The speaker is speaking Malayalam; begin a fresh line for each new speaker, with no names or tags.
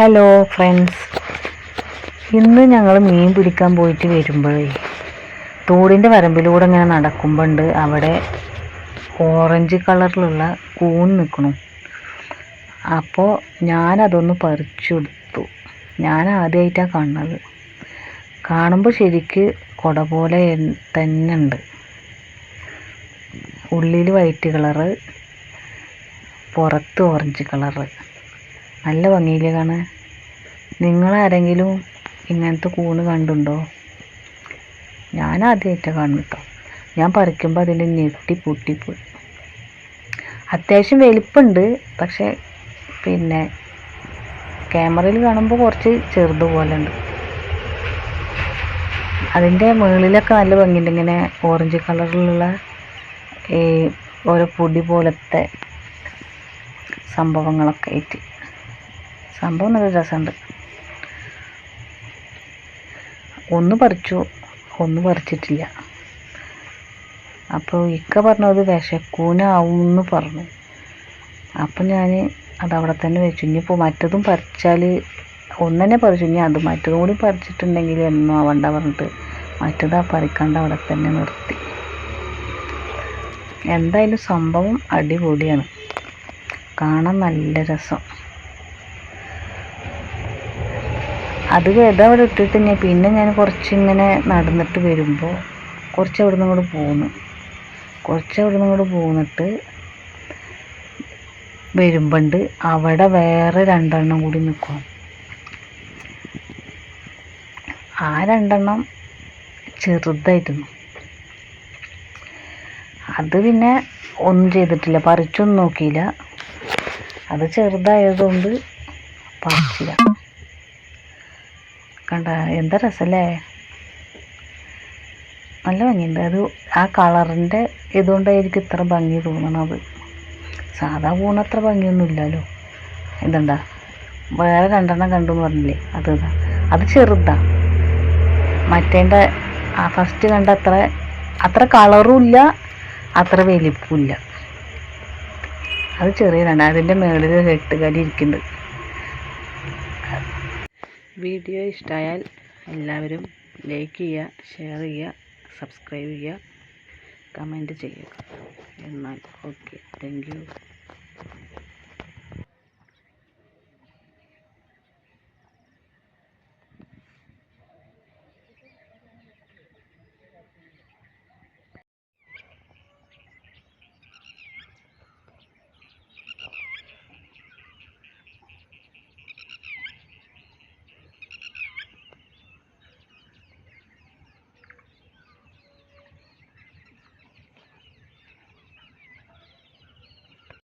ഹലോ ഫ്രണ്ട്സ് ഇന്ന് ഞങ്ങൾ മീൻ പിടിക്കാൻ പോയിട്ട് വരുമ്പോഴേ തോടിന്റെ വരമ്പിലൂടെ ഇങ്ങനെ നടക്കുമ്പോണ്ട് അവിടെ ഓറഞ്ച് കളറിലുള്ള കൂൺ നിൽക്കണം അപ്പോൾ ഞാനതൊന്ന് പറിച്ചെടുത്തു. ഞാൻ ആദ്യമായിട്ടാണ് കാണുന്നത് കാണുമ്പോൾ ശരിക്ക് കുട പോലെ തന്നെ ഉണ്ട് ഉള്ളിൽ വൈറ്റ് കളറ് പുറത്ത് ഓറഞ്ച് കളറ് നല്ല ഭംഗിയില്ലേ കാണാൻ? നിങ്ങളാരെങ്കിലും ഇങ്ങനത്തെ കൂണ് കണ്ടുണ്ടോ? ഞാൻ ആദ്യമായിട്ടാണ് കാണും കേട്ടോ ഞാൻ പറിക്കുമ്പോൾ അതിന്റെ ഞെട്ടി പൊട്ടിപ്പോയി. അത്യാവശ്യം വലിപ്പമുണ്ട് പക്ഷേ പിന്നെ ക്യാമറയിൽ കാണുമ്പോൾ കുറച്ച് ചെറുത് പോലെ ഉണ്ട്. അതിന്റെ മുകളിലൊക്കെ നല്ല ഭംഗിയുണ്ട് ഇങ്ങനെ ഓറഞ്ച് കളറിലുള്ള ഈ ഓരോ പൊടി പോലത്തെ സംഭവങ്ങളൊക്കെ ആയിട്ട്. സംഭവം നല്ല രസമുണ്ട്. ഒന്ന് പറിച്ചു ഒന്ന് പറിച്ചിട്ടില്ല. അപ്പോൾ ഇക്ക പറഞ്ഞത് വിശക്കൂനാവും എന്ന് പറഞ്ഞു. അപ്പം ഞാൻ അതവിടെ തന്നെ വെച്ചു. ഇനിയിപ്പോൾ മറ്റതും പറിച്ചാൽ ഒന്നെന്നെ പറിച്ചു. ഇനി അത് മറ്റതും കൂടി പറിച്ചിട്ടുണ്ടെങ്കിൽ എന്നും ആവണ്ട പറഞ്ഞിട്ട് മറ്റത് പറിക്കാണ്ട് അവിടെ തന്നെ നിർത്തി. എന്തായാലും സംഭവം അടിപൊളിയാണ്. കാണാൻ നല്ല രസം. അത് വെറുതെ അവിടെ ഇട്ടിട്ട് ഞാൻ പിന്നെ ഞാൻ കുറച്ചിങ്ങനെ നടന്നിട്ട് വരുമ്പോൾ കുറച്ച് അവിടെ നിന്ന് ഇങ്ങോട്ട് പോന്നു. കുറച്ച് അവിടെ നിന്ന് ഇങ്ങോട്ട് പോന്നിട്ട് വരുമ്പണ്ട് അവിടെ വേറെ രണ്ടെണ്ണം കൂടി നിൽക്കും ആ രണ്ടെണ്ണം ചെറുതായിരുന്നു അത് പിന്നെ ഒന്നും ചെയ്തിട്ടില്ല. പറിച്ചൊന്നും നോക്കിയില്ല. അത് ചെറുതായതുകൊണ്ട് പറിച്ചില്ല. കണ്ട എന്താ രസല്ലേ? നല്ല ഭംഗിയുണ്ട്. അത് ആ കളറിന്റെ ഇതുകൊണ്ടായിരിക്കും ഇത്ര ഭംഗി തോന്നണത്. സാധാ പൂണത്ര ഭംഗിയൊന്നും ഇല്ലല്ലോ. ഇതെന്താ? വേറെ രണ്ടെണ്ണം കണ്ടു എന്ന് പറഞ്ഞില്ലേ? അത് അത് ചെറുതാ. മറ്റേന്റെ ആ ഫസ്റ്റ് കണ്ട അത്ര അത്ര കളറും ഇല്ല അത്ര വലിപ്പവും ഇല്ല. അത് ചെറിയതാണ് അതിന്റെ മേളിൽ ഒരു ഇരിക്കുന്നുണ്ട്. വീഡിയോ ഇഷ്ടമായാൽ എല്ലാവരും ലൈക്ക് ചെയ്യുക ഷെയർ ചെയ്യുക സബ്സ്ക്രൈബ് ചെയ്യുക കമന്റ് ചെയ്യുക. എന്നാൽ ഓക്കെ. Thank you.